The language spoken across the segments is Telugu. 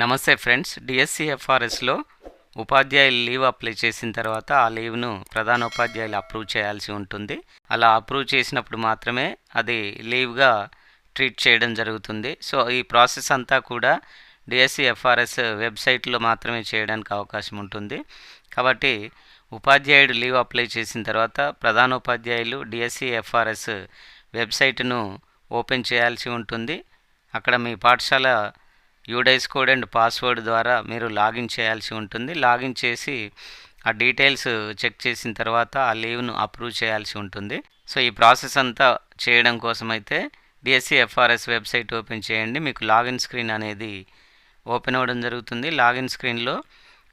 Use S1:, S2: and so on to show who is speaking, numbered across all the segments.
S1: నమస్తే ఫ్రెండ్స్. డిఎస్సిఎఫ్ఆర్ఎస్లో ఉపాధ్యాయులు లీవ్ అప్లై చేసిన తర్వాత ఆ లీవ్ను ప్రధాన ఉపాధ్యాయులు అప్రూవ్ చేయాల్సి ఉంటుంది. అలా అప్రూవ్ చేసినప్పుడు మాత్రమే అది లీవ్గా ట్రీట్ చేయడం జరుగుతుంది. సో ఈ ప్రాసెస్ అంతా కూడా డిఎస్సిఎఫ్ఆర్ఎస్ వెబ్సైట్లో మాత్రమే చేయడానికి అవకాశం ఉంటుంది. కాబట్టి ఉపాధ్యాయుడు లీవ్ అప్లై చేసిన తర్వాత ప్రధాన ఉపాధ్యాయులు డిఎస్సిఎఫ్ఆర్ఎస్ వెబ్సైట్ను ఓపెన్ చేయాల్సి ఉంటుంది. అక్కడ మీ పాఠశాల యూడైస్ కోడ్ అండ్ పాస్వర్డ్ ద్వారా మీరు లాగిన్ చేయాల్సి ఉంటుంది. లాగిన్ చేసి ఆ డీటెయిల్స్ చెక్ చేసిన తర్వాత ఆ లీవ్ను అప్రూవ్ చేయాల్సి ఉంటుంది. సో ఈ ప్రాసెస్ అంతా చేయడం కోసం అయితే డిఎస్సి ఎఫ్ఆర్ఎస్ వెబ్సైట్ ఓపెన్ చేయండి. మీకు లాగిన్ స్క్రీన్ అనేది ఓపెన్ అవ్వడం జరుగుతుంది. లాగిన్ స్క్రీన్లో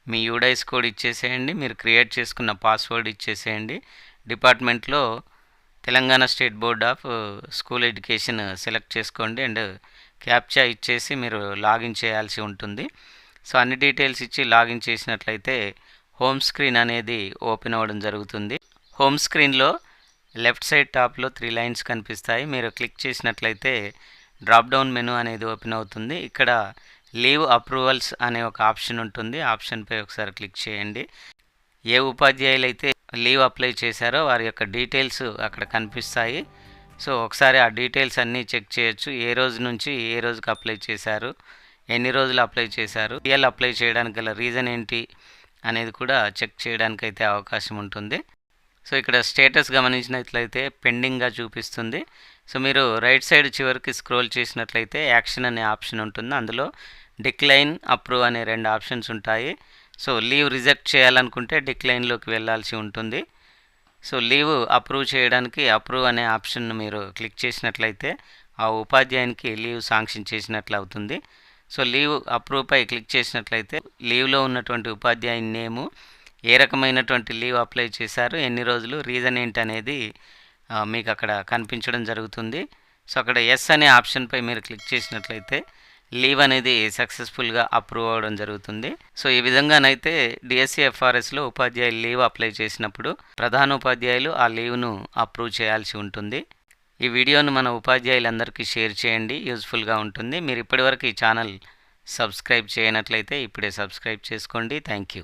S1: మీ యూడైస్ కోడ్ ఇచ్చేసేయండి. మీరు క్రియేట్ చేసుకున్న పాస్వర్డ్ ఇచ్చేసేయండి. డిపార్ట్మెంట్లో Telangana state board of school education select చేసుకోండి. అండ్ క్యాప్చా ఇచ్చేసి మీరు లాగిన్ చేయాల్సి ఉంటుంది. సో అన్ని డీటెయిల్స్ ఇచ్చి లాగిన్ చేసినట్లయితే హోమ్ స్క్రీన్ అనేది ఓపెన్ అవ్వడం జరుగుతుంది. హోమ్ స్క్రీన్లో లెఫ్ట్ సైడ్ టాప్లో త్రీ లైన్స్ కనిపిస్తాయి. మీరు క్లిక్ చేసినట్లయితే డ్రాప్ డౌన్ మెనూ అనేది ఓపెన్ అవుతుంది. ఇక్కడ లీవ్ అప్రూవల్స్ అనే ఒక ఆప్షన్ ఉంటుంది. ఆప్షన్పై ఒకసారి క్లిక్ చేయండి. ఏ ఉపాధ్యాయులు అయితే లీవ్ అప్లై చేశారో వారి యొక్క డీటెయిల్స్ అక్కడ కనిపిస్తాయి. సో ఒకసారి ఆ డీటెయిల్స్ అన్నీ చెక్ చేయొచ్చు. ఏ రోజు నుంచి ఏ రోజుకి అప్లై చేశారు? ఎన్ని రోజులు అప్లై చేశారు? రియల్ అప్లై చేయడానికి గల రీజన్ ఏంటి? అనేది కూడా చెక్ చేయడానికి అయితే అవకాశం ఉంటుంది. సో ఇక్కడ స్టేటస్ గమనించినట్లయితే పెండింగ్గా చూపిస్తుంది. సో మీరు రైట్ సైడ్ చివరికి స్క్రోల్ చేసినట్లయితే యాక్షన్ అనే ఆప్షన్ ఉంటుంది. అందులో డిక్లైన్ అప్రూవ్ అనే రెండు ఆప్షన్స్ ఉంటాయి. సో లీవ్ రిజెక్ట్ చేయాలనుకుంటే డిక్లైన్లోకి వెళ్ళాల్సి ఉంటుంది. సో లీవ్ అప్రూవ్ చేయడానికి అప్రూవ్ అనే ఆప్షన్ మీరు క్లిక్ చేసినట్లయితే ఆ ఉపాధ్యాయునికి లీవ్ శాంక్షన్ చేసినట్లు అవుతుంది. సో లీవ్ అప్రూవ్పై క్లిక్ చేసినట్లయితే లీవ్లో ఉన్నటువంటి ఉపాధ్యాయుని నేము ఏ రకమైనటువంటి లీవ్ అప్లై చేశారు ఎన్ని రోజులు రీజన్ ఏంటి అనేది మీకు అక్కడ కనిపించడం జరుగుతుంది. సో అక్కడ ఎస్ అనే ఆప్షన్పై మీరు క్లిక్ చేసినట్లయితే లీవ్ అనేది సక్సెస్ఫుల్గా అప్రూవ్ అవ్వడం జరుగుతుంది. సో ఈ విధంగానైతే డిఎస్సిఎఫ్ఆర్ఎస్లో ఉపాధ్యాయులు లీవ్ అప్లై చేసినప్పుడు ప్రధాన ఉపాధ్యాయులు ఆ లీవ్ను అప్రూవ్ చేయాల్సి ఉంటుంది. ఈ వీడియోను మన ఉపాధ్యాయులందరికీ షేర్ చేయండి. యూజ్ఫుల్గా ఉంటుంది. మీరు ఇప్పటివరకు ఈ ఛానల్ సబ్స్క్రైబ్ చేయనట్లయితే ఇప్పుడే సబ్స్క్రైబ్ చేసుకోండి. Thank you.